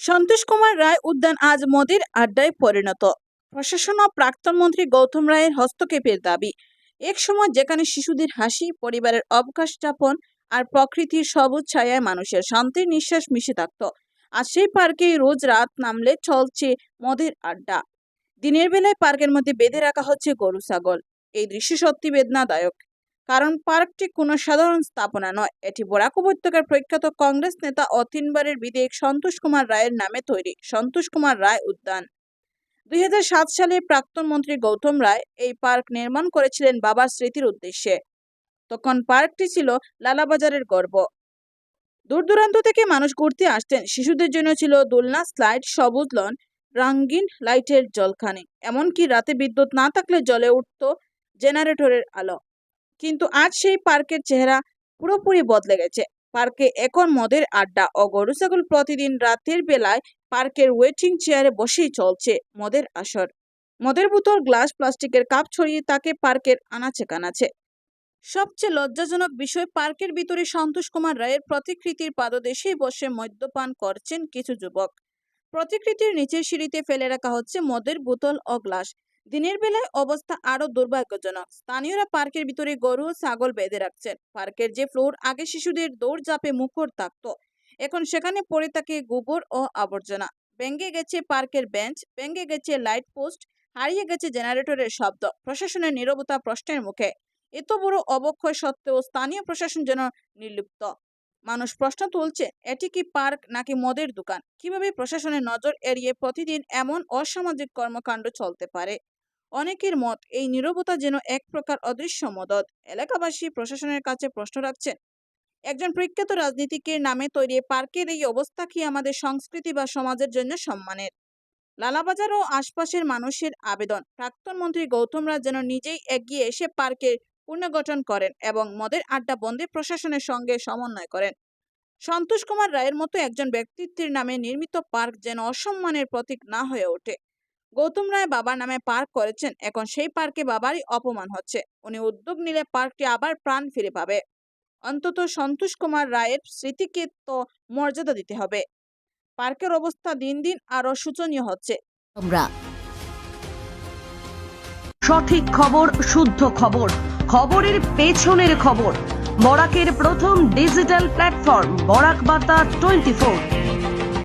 সন্তোষ কুমার রায় উদ্যান আজ মোদির আড্ডায় পরিণত। প্রশাসন ও প্রাক্তন মন্ত্রী গৌতম রায়ের হস্তক্ষেপের দাবি, এক সময় যেখানে শিশুদের হাসি, পরিবারের অবকাশ যাপন আর প্রকৃতির সবুজ ছায়ায় মানুষের শান্তির নিঃশ্বাস মিশে থাকত। আর সেই পার্কে রোজ রাত নামলে চলছে মদের আড্ডা। দিনের বেলায় পার্কের মধ্যে বেঁধে রাখা হচ্ছে গরু, ছাগল। এই দৃশ্য সত্যি বেদনাদায়ক। কারণ পার্কটি কোনো সাধারণ স্থাপনা নয়। এটি বরাক উপত্যকার প্রখ্যাত কংগ্রেস নেতা ও বিধায়ক সন্তোষ কুমার রায়ের নামে তৈরি। সন্তোষ কুমার রায় উদ্যান। দুই হাজার সাত সালে প্রাক্তন মন্ত্রী গৌতম রায় এই পার্ক নির্মাণ করেছিলেন বাবার স্মৃতির উদ্দেশ্যে। তখন পার্কটি ছিল লালাবাজারের গর্ব। দূর দূরান্ত থেকে মানুষ ঘুরতে আসতেন। শিশুদের জন্য ছিল দোলনা, স্লাইড, সবুজ লন রঙিন লাইটের জলখানি। এমনকি রাতে বিদ্যুৎ না থাকলে জ্বলে উঠত জেনারেটরের আলো। কিন্তু আজ সেই পার্কের চেহারা পুরোপুরি বদলে গেছে। পার্কে এখন মদের আড্ডা ও গরু ছাগল প্রতিদিন রাতের বেলায় পার্কের ওয়েটিং চেয়ারে বসেই চলছে মদের আসর। মদের বোতল, গ্লাস, প্লাস্টিকের কাপ ছড়িয়ে তাকে পার্কের আনাচে কানাচে। সবচেয়ে লজ্জাজনক বিষয়, পার্কের ভিতরে সন্তোষ কুমার রায়ের প্রতিকৃতির পাদদেশেই বসে মদ্যপান করছেন কিছু যুবক। প্রতিকৃতির নিচের সিঁড়িতে ফেলে রাখা হচ্ছে মদের বোতল ও গ্লাস। দিনের বেলায় অবস্থা আরও দুর্ভাগ্যজনক। স্থানীয়রা পার্কের ভিতরে গরু ও ছাগল বেঁধে রাখছেন। পার্কের যে ফ্লোর, আগে শিশুদের দৌড় দৌড়ঝাঁপে মুখর থাকতো। এখন সেখানে পড়ে থাকে গোবর ও আবর্জনা। ভেঙে গেছে পার্কের বেঞ্চ, ভেঙে গেছে লাইট পোস্ট, হারিয়ে গেছে জেনারেটরের শব্দ। প্রশাসনের নীরবতা প্রশ্নের মুখে। এত বড় অবক্ষয় সত্ত্বেও স্থানীয় প্রশাসন যেন নির্লিপ্ত। মানুষ প্রশ্ন তুলছে, এটি কি পার্ক নাকি মদের দোকান? কীভাবে প্রশাসনের নজর এড়িয়ে প্রতিদিন এমন অসামাজিক কর্মকাণ্ড চলতে পারে? অনেকের মত এই নীরবতা যেন এক প্রকার অদৃশ্য মদত। এলাকাবাসী প্রশাসনের কাছে প্রশ্ন রাখছেন, একজন প্রখ্যাত রাজনীতিকের নামে তৈরি পার্কের এই অবস্থা কি আমাদের সংস্কৃতি বা সমাজের জন্য সম্মানের? লালাবাজার ও আশপাশের মানুষের আবেদন। প্রাক্তন মন্ত্রী গৌতম রাজ যেন নিজেই এগিয়ে এসে পার্কের পুনর্গঠন করেন এবং মদের আড্ডা বন্ধে প্রশাসনের সঙ্গে সমন্বয় করেন। সন্তোষ কুমার রায়ের মতো একজন ব্যক্তিত্বের নামে নির্মিত পার্ক যেন অসম্মানের প্রতীক না হয়ে ওঠে। গৌতম রায় বাবার নামে পার্ক করেছেন। এখন সেই পার্কে বাবারই অপমান হচ্ছে। উনি উদ্যোগ নিলে পার্কটি আবার প্রাণ ফিরে পাবে। অন্তত সন্তোষ কুমার রায়ের স্মৃতিকে তো মর্যাদা দিতে হবে। পার্কের অবস্থা দিন দিন আরও শোচনীয় হচ্ছে। তোমরা সঠিক খবর শুদ্ধ খবর খবরের পেছনের খবর। বরাকের প্রথম ডিজিটাল প্ল্যাটফর্ম বরাক বার্তা টোয়েন্টি ফোর